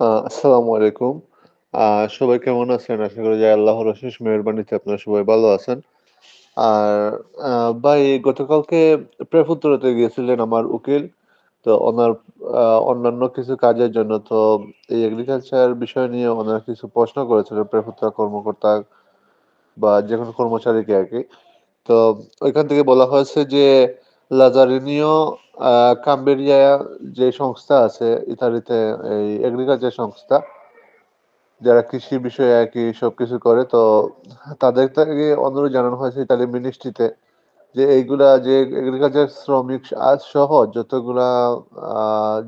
আসসালামু আলাইকুম। সবাই কেমন আছেন? আশা করি যে আল্লাহর অশেষ মেহেরবানিতে আপনারা সবাই ভালো আছেন। আর ভাই, গতকালকে প্রেফুত্তরাতে গিয়েছিলেন আমার উকিল। তো ওনার অন্যান্য কিছু কাজের জন্য তো এই এগ্রিকালচার বিষয় নিয়ে ওনার কিছু প্রশ্ন করেছিলেন প্রেফুত্তরা কর্মকর্তা বা যে কোনো কর্মচারীকে আর কি তো ওইখান থেকে বলা হয়েছে যে লাজারিনিও কাম্বেরিয়া যে সংস্থা আছে, ইতালিতে এই এগ্রিকালচার সংস্থা, যারা কৃষি বিষয়ে আরকি সবকিছু করে, তো তাদের থেকে অনুরোধ জানানো হয়েছে ইতালি মিনিস্ট্রিতে যে এইগুলা যে এগ্রিকালচার শ্রমিক আজ সহ যতগুলা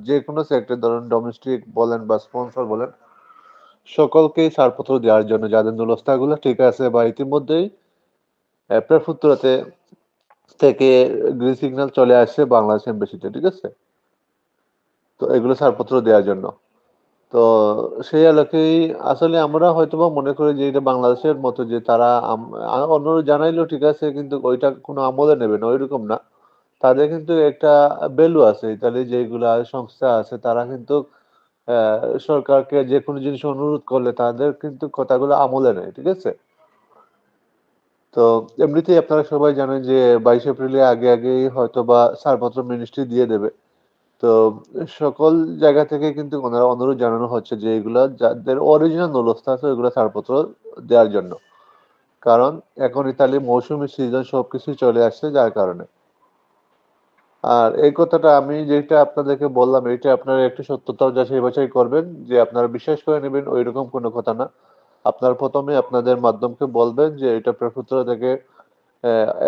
যে কোনো সেক্টর ধরুন ডোমেস্টিক বলেন বা স্পন্সর বলেন সকলকেই ছাড়পত্র দেওয়ার জন্য যাদের নুলস্তাগুলো ঠিক আছে বা ইতিমধ্যেই প্রেফুত্তরাতে থেকে গ্রিন সিগন্যাল চলে আসছে বাংলাদেশ এমবাসিতে, ঠিক আছে? তো এগুলো ছাড়পত্র দেওয়ার জন্য। তো সেই আলোকেই আসলে আমরা হয়তোবা মনে করি যে এটা বাংলাদেশের মতো যে তারা অনুরোধ জানাইলেও ঠিক আছে কিন্তু ওইটা কোনো আমলে নেবে না, ওইরকম না। তাদের কিন্তু একটা ভ্যালু আছে। ইতালির যেগুলা সংস্থা আছে তারা কিন্তু সরকারকে যেকোনো জিনিস অনুরোধ করলে তাদের কিন্তু কথাগুলো আমলে নেয়, ঠিক আছে? তো এমনিতেই আপনারা সবাই জানেন যে ২২ এপ্রিলের আগে, আগেই হয়তো বা ছাড়পত্র মিনিস্ট্রি দিয়ে দেবে। তো সকল জায়গা থেকে কিন্তু ওনারা অনুরোধ জানানো হচ্ছে যে এগুলা যাদের অরিজিনাল নুলস্তা আছে ওইগুলো ছাড়পত্র দেওয়ার জন্য। কারণ এখন ইতালি মৌসুমি সিজন সবকিছুই চলে আসছে যার কারণে। আর এই কথাটা আমি যেটা আপনাদেরকে বললাম এটা আপনারা একটু সত্যতা যাচাই বাছাই করবেন যে আপনারা বিশ্বাস করে নিবেন ঐরকম কোনো কথা না। আপনারা ১ম এ আপনাদের মাধ্যমকে বলবেন যে এটা প্রেফুত্তরা থেকে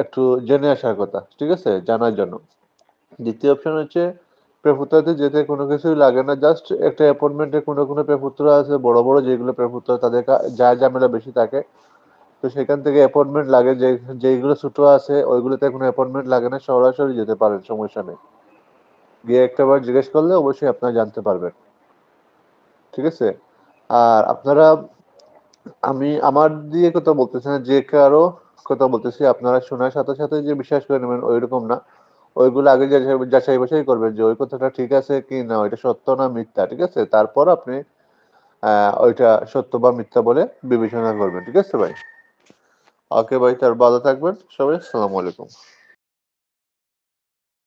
একটু জেনে আসার কথা। ঠিক আছে? জানার জন্য। দ্বিতীয় অপশন হচ্ছে প্রেফুত্তরাতে যেতে কোনো কিছুই লাগে না। জাস্ট একটা অ্যাপয়েন্টমেন্ট কোনো, কোনো প্রেফুত্তরা আছে বড়, বড় যেগুলো প্রেফুত্তরা তাদের কা ঝামেলা বেশি থাকে। তো সেখান থেকে অ্যাপয়েন্টমেন্ট লাগে যে যেইগুলো ছোট আছে ওইগুলোতে কোনো অ্যাপয়েন্টমেন্ট লাগে না। সরাসরি যেতে পারেন সমস্যা নেই। গিয়ে একটাবার জিজ্ঞেস করলে অবশ্যই আপনারা জানতে পারবেন। ঠিক আছে? আর আপনারা আমি আমার দিয়ে কথা বলতেছি না, যে কারও কথা বলতেছি। আপনারা শোনার সাথে, সাথে যে বিশ্বাস করে নেবেন ঐরকম না। ওইগুলো আগে যাচাই বাছাই করবেন যে ওই কথাটা ঠিক আছে কি না, ওইটা সত্য না মিথ্যা। ঠিক আছে? তারপর আপনি ওইটা সত্য বা মিথ্যা বলে বিবেচনা করবেন। ঠিক আছে ভাই? ওকে ভাই তার ভালো থাকবেন সবাই। আসসালামু আলাইকুম।